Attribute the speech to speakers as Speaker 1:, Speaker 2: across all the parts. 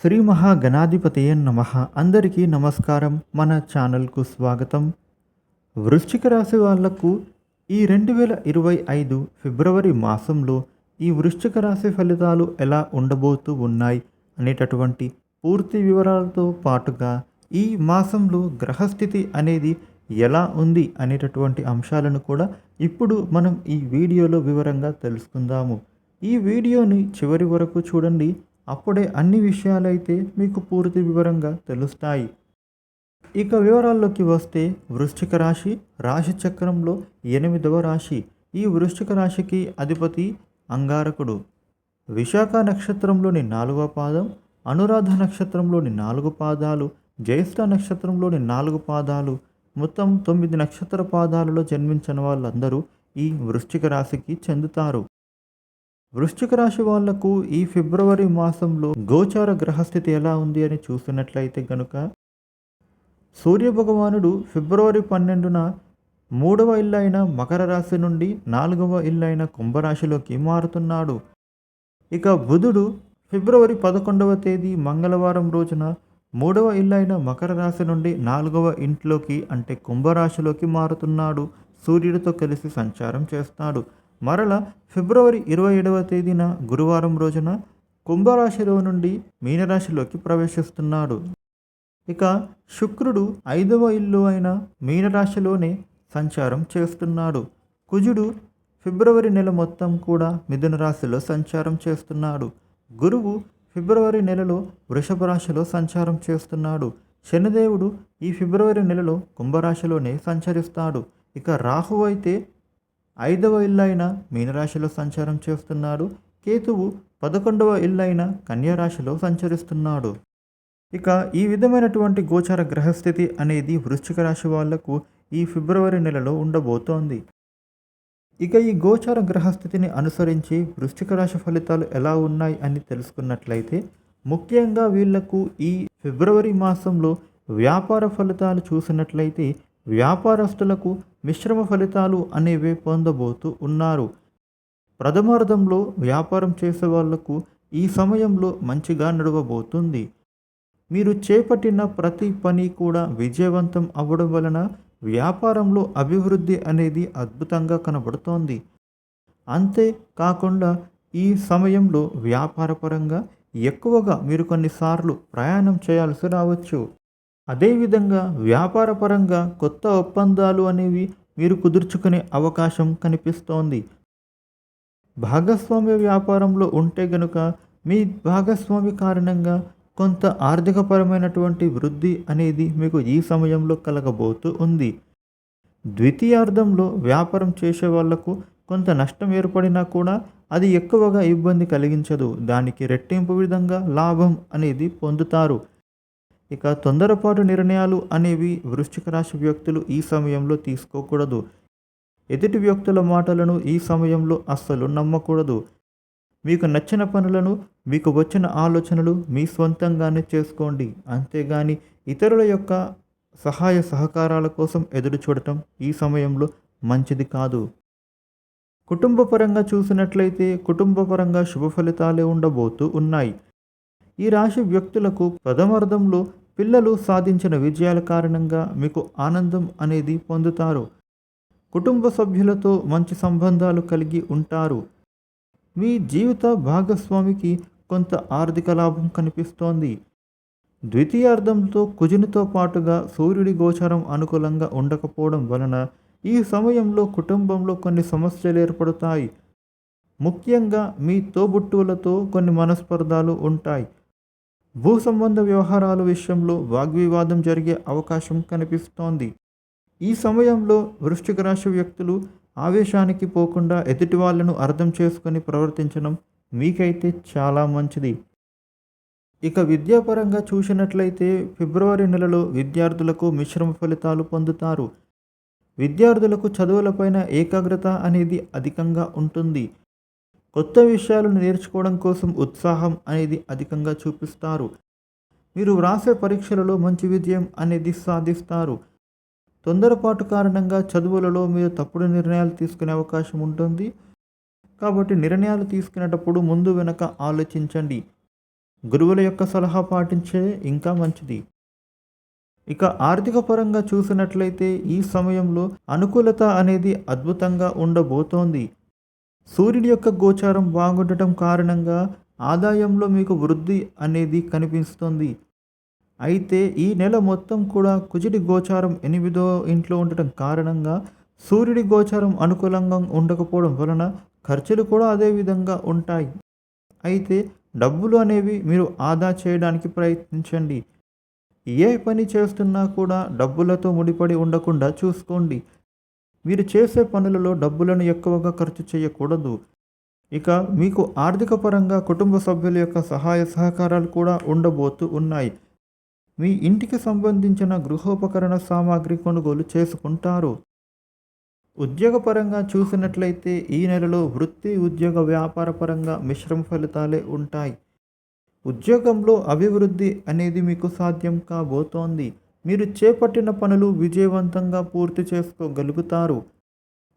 Speaker 1: శ్రీ మహాగణాధిపతయ నమ. అందరికీ నమస్కారం. మన ఛానల్కు స్వాగతం. వృశ్చిక రాశి వాళ్ళకు ఈ రెండు వేల ఇరవై ఐదు ఫిబ్రవరి మాసంలో ఈ వృశ్చిక రాశి ఫలితాలు ఎలా ఉండబోతూ ఉన్నాయి అనేటటువంటి పూర్తి వివరాలతో పాటుగా ఈ మాసంలో గ్రహస్థితి అనేది ఎలా ఉంది అనేటటువంటి అంశాలను కూడా ఇప్పుడు మనం ఈ వీడియోలో వివరంగా తెలుసుకుందాము. ఈ వీడియోని చివరి వరకు చూడండి. అప్పుడే అన్ని విషయాలైతే మీకు పూర్తి వివరంగా తెలుస్తాయి. ఇక వివరాల్లోకి వస్తే వృశ్చిక రాశి రాశి చక్రంలో ఎనిమిదవ రాశి. ఈ వృశ్చిక రాశికి అధిపతి అంగారకుడు. విశాఖ నక్షత్రంలోని నాలుగవ పాదం అనురాధ నక్షత్రంలోని నాలుగు పాదాలు జ్యేష్ఠ నక్షత్రంలోని నాలుగు పాదాలు మొత్తం తొమ్మిది నక్షత్ర పాదాలలో జన్మించిన వాళ్ళందరూ ఈ వృశ్చిక రాశికి చెందుతారు. వృశ్చిక రాశి వాళ్ళకు ఈ ఫిబ్రవరి మాసంలో గోచార గ్రహస్థితి ఎలా ఉంది అని చూసినట్లయితే గనుక సూర్యభగవానుడు ఫిబ్రవరి పన్నెండున మూడవ ఇల్లైన మకర రాశి నుండి నాలుగవ ఇల్లైన కుంభరాశిలోకి మారుతున్నాడు. ఇక బుధుడు ఫిబ్రవరి పదకొండవ తేదీ మంగళవారం రోజున మూడవ ఇల్లైన మకర రాశి నుండి నాలుగవ ఇంట్లోకి అంటే కుంభరాశిలోకి మారుతున్నాడు. సూర్యుడితో కలిసి సంచారం చేస్తాడు. మరల ఫిబ్రవరి ఇరవై ఏడవ తేదీన గురువారం రోజున కుంభరాశిలో నుండి మీనరాశిలోకి ప్రవేశిస్తున్నాడు. ఇక శుక్రుడు ఐదవ ఇల్లు అయిన మీనరాశిలోనే సంచారం చేస్తున్నాడు. కుజుడు ఫిబ్రవరి నెల మొత్తం కూడా మిథున రాశిలో సంచారం చేస్తున్నాడు. గురువు ఫిబ్రవరి నెలలో వృషభ రాశిలో సంచారం చేస్తున్నాడు. శనిదేవుడు ఈ ఫిబ్రవరి నెలలో కుంభరాశిలోనే సంచరిస్తాడు. ఇక రాహు అయితే ఐదవ ఇల్లైన మీనరాశిలో సంచారం చేస్తున్నాడు. కేతువు పదకొండవ ఇల్లైన కన్యారాశిలో సంచరిస్తున్నాడు. ఇక ఈ విధమైనటువంటి గోచార గ్రహస్థితి అనేది వృశ్చిక రాశి వాళ్ళకు ఈ ఫిబ్రవరి నెలలో ఉండబోతోంది. ఇక ఈ గోచార గ్రహస్థితిని అనుసరించి వృశ్చిక రాశి ఫలితాలు ఎలా ఉన్నాయి అని తెలుసుకున్నట్లయితే ముఖ్యంగా వీళ్ళకు ఈ ఫిబ్రవరి మాసంలో వ్యాపార ఫలితాలు చూసినట్లయితే వ్యాపారస్తులకు మిశ్రమ ఫలితాలు అనేవి పొందబోతూ ఉన్నారు. ప్రథమార్థంలో వ్యాపారం చేసే వాళ్ళకు ఈ సమయంలో మంచిగా నడవబోతుంది. మీరు చేపట్టిన ప్రతి పని కూడా విజయవంతం అవ్వడం వలన వ్యాపారంలో అభివృద్ధి అనేది అద్భుతంగా కనబడుతోంది. అంతే కాకుండా ఈ సమయంలో వ్యాపారపరంగా ఎక్కువగా మీరు కొన్నిసార్లు ప్రయాణం చేయాల్సి రావచ్చు. అదేవిధంగా వ్యాపారపరంగా కొత్త ఒప్పందాలు అనేవి మీరు కుదుర్చుకునే అవకాశం కనిపిస్తోంది. భాగస్వామ్య వ్యాపారంలో ఉంటే గనుక మీ భాగస్వామి కారణంగా కొంత ఆర్థికపరమైనటువంటి వృద్ధి అనేది మీకు ఈ సమయంలో కలగబోతూ ఉంది. ద్వితీయార్థంలో వ్యాపారం చేసే వాళ్ళకు కొంత నష్టం ఏర్పడినా కూడా అది ఎక్కువగా ఇబ్బంది కలిగించదు. దానికి రెట్టింపు విధంగా లాభం అనేది పొందుతారు. ఇక తొందరపాటు నిర్ణయాలు అనేవి వృశ్చిక రాశి వ్యక్తులు ఈ సమయంలో తీసుకోకూడదు. ఎదుటి వ్యక్తుల మాటలను ఈ సమయంలో అస్సలు నమ్మకూడదు. మీకు నచ్చిన పనులను మీకు వచ్చిన ఆలోచనలు మీ స్వంతంగానే చేసుకోండి. అంతేగాని ఇతరుల యొక్క సహాయ సహకారాల కోసం ఎదురు చూడటం ఈ సమయంలో మంచిది కాదు. కుటుంబపరంగా చూసినట్లయితే కుటుంబపరంగా శుభ ఫలితాలే ఉండబోతూ ఉన్నాయి. ఈ రాశి వ్యక్తులకు ప్రథమార్థంలో పిల్లలు సాధించిన విజయాల కారణంగా మీకు ఆనందం అనేది పొందుతారు. కుటుంబ సభ్యులతో మంచి సంబంధాలు కలిగి ఉంటారు. మీ జీవిత భాగస్వామికి కొంత ఆర్థిక లాభం కనిపిస్తోంది. ద్వితీయార్థంతో కుజునితో పాటుగా సూర్యుడి గోచరం అనుకూలంగా ఉండకపోవడం వలన ఈ సమయంలో కుటుంబంలో కొన్ని సమస్యలు ఏర్పడతాయి. ముఖ్యంగా మీ తోబుట్టువులతో కొన్ని మనస్పర్ధాలు ఉంటాయి. భూ సంబంధ వ్యవహారాల విషయంలో వాగ్వివాదం జరిగే అవకాశం కనిపిస్తోంది. ఈ సమయంలో వృశ్చిక రాశి వ్యక్తులు ఆవేశానికి పోకుండా ఎదుటి వాళ్ళను అర్థం చేసుకొని ప్రవర్తించడం మీకైతే చాలా మంచిది. ఇక విద్యాపరంగా చూసినట్లయితే ఫిబ్రవరి నెలలో విద్యార్థులకు మిశ్రమ ఫలితాలు పొందుతారు. విద్యార్థులకు చదువులపైన ఏకాగ్రత అనేది అధికంగా ఉంటుంది. కొత్త విషయాలను నేర్చుకోవడం కోసం ఉత్సాహం అనేది అధికంగా చూపిస్తారు. మీరు వ్రాసే పరీక్షలలో మంచి విజయం అనేది సాధిస్తారు. తొందరపాటు కారణంగా చదువులలో మీరు తప్పుడు నిర్ణయాలు తీసుకునే అవకాశం ఉంటుంది. కాబట్టి నిర్ణయాలు తీసుకునేటప్పుడు ముందు వెనక ఆలోచించండి. గురువుల యొక్క సలహా పాటించే ఇంకా మంచిది. ఇక ఆర్థిక పరంగా చూసినట్లయితే ఈ సమయంలో అనుకూలత అనేది అద్భుతంగా ఉండబోతోంది. సూర్యుడి యొక్క గోచారం బాగుండటం కారణంగా ఆదాయంలో మీకు వృద్ధి అనేది కనిపిస్తుంది. అయితే ఈ నెల మొత్తం కూడా కుజుడి గోచారం ఎనిమిదో ఇంట్లో ఉండటం కారణంగా సూర్యుడి గోచారం అనుకూలంగా ఉండకపోవడం వలన ఖర్చులు కూడా అదే విధంగా ఉంటాయి. అయితే డబ్బులు అనేవి మీరు ఆదా చేయడానికి ప్రయత్నించండి. ఏ పని చేస్తున్నా కూడా డబ్బులతో ముడిపడి ఉండకుండా చూసుకోండి. మీరు చేసే పనులలో డబ్బులను ఎక్కువగా ఖర్చు చేయకూడదు. ఇక మీకు ఆర్థిక పరంగా కుటుంబ సభ్యుల యొక్క సహాయ సహకారాలు కూడా ఉండబోతూ ఉన్నాయి. మీ ఇంటికి సంబంధించిన గృహోపకరణ సామాగ్రి కొనుగోలు చేసుకుంటారు. ఉద్యోగపరంగా చూసినట్లయితే ఈ నెలలో వృత్తి ఉద్యోగ వ్యాపార పరంగా మిశ్రమ ఫలితాలే ఉంటాయి. ఉద్యోగంలో అభివృద్ధి అనేది మీకు సాధ్యం కాబోతోంది. మీరు చేపట్టిన పనులు విజయవంతంగా పూర్తి చేసుకోగలుగుతారు.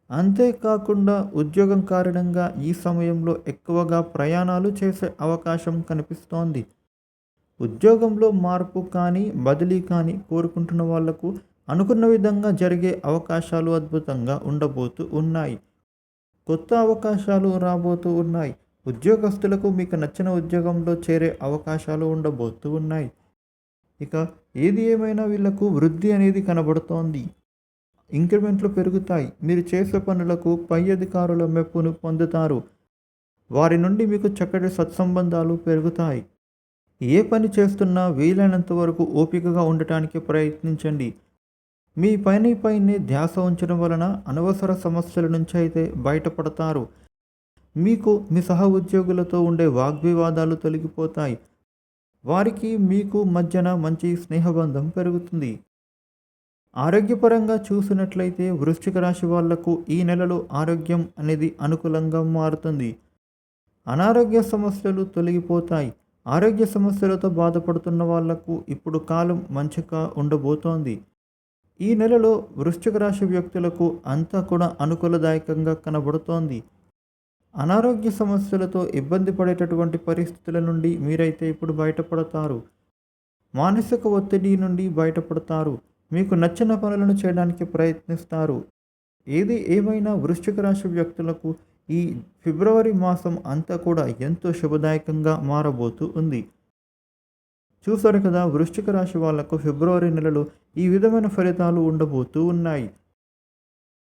Speaker 1: అంతేకాకుండా ఉద్యోగం కారణంగా ఈ సమయంలో ఎక్కువగా ప్రయాణాలు చేసే అవకాశం కనిపిస్తోంది. ఉద్యోగంలో మార్పు కానీ బదిలీ కానీ కోరుకుంటున్న వాళ్ళకు అనుకున్న విధంగా జరిగే అవకాశాలు అద్భుతంగా ఉండబోతూ ఉన్నాయి. కొత్త అవకాశాలు రాబోతూ ఉన్నాయి. ఉద్యోగస్తులకు మీకు నచ్చిన ఉద్యోగంలో చేరే అవకాశాలు ఉండబోతూ ఉన్నాయి. ఇక ఏది ఏమైనా వీళ్ళకు వృద్ధి అనేది కనబడుతోంది. ఇంక్రిమెంట్లు పెరుగుతాయి. మీరు చేసే పనులకు పై అధికారుల మెప్పును పొందుతారు. వారి నుండి మీకు చక్కటి సత్సంబంధాలు పెరుగుతాయి. ఏ పని చేస్తున్నా వీలైనంత వరకు ఓపికగా ఉండటానికి ప్రయత్నించండి. మీ పని పైనే ధ్యాస ఉంచడం వలన అనవసర సమస్యల నుంచి అయితే బయటపడతారు. మీకు మీ సహ ఉద్యోగులతో ఉండే వాగ్వివాదాలు తొలగిపోతాయి. వారికి మీకు మధ్యన మంచి స్నేహబంధం పెరుగుతుంది. ఆరోగ్యపరంగా చూసినట్లయితే వృశ్చిక రాశి వాళ్ళకు ఈ నెలలో ఆరోగ్యం అనేది అనుకూలంగా మారుతుంది. అనారోగ్య సమస్యలు తొలగిపోతాయి. ఆరోగ్య సమస్యలతో బాధపడుతున్న వాళ్ళకు ఇప్పుడు కాలం మంచిగా ఉండబోతోంది. ఈ నెలలో వృశ్చిక రాశి వ్యక్తులకు అంతా కూడా అనుకూలదాయకంగా కనబడుతోంది. అనారోగ్య సమస్యలతో ఇబ్బంది పడేటటువంటి పరిస్థితుల నుండి మీరైతే ఇప్పుడు బయటపడతారు. మానసిక ఒత్తిడి నుండి బయటపడతారు. మీకు నచ్చిన పనులను చేయడానికి ప్రయత్నిస్తారు. ఏది ఏమైనా వృశ్చిక రాశి వ్యక్తులకు ఈ ఫిబ్రవరి మాసం అంతా కూడా ఎంతో శుభదాయకంగా మారబోతూ ఉంది. చూసారు కదా వృశ్చిక రాశి వాళ్ళకు ఫిబ్రవరి నెలలో ఈ విధమైన ఫలితాలు ఉండబోతూ ఉన్నాయి.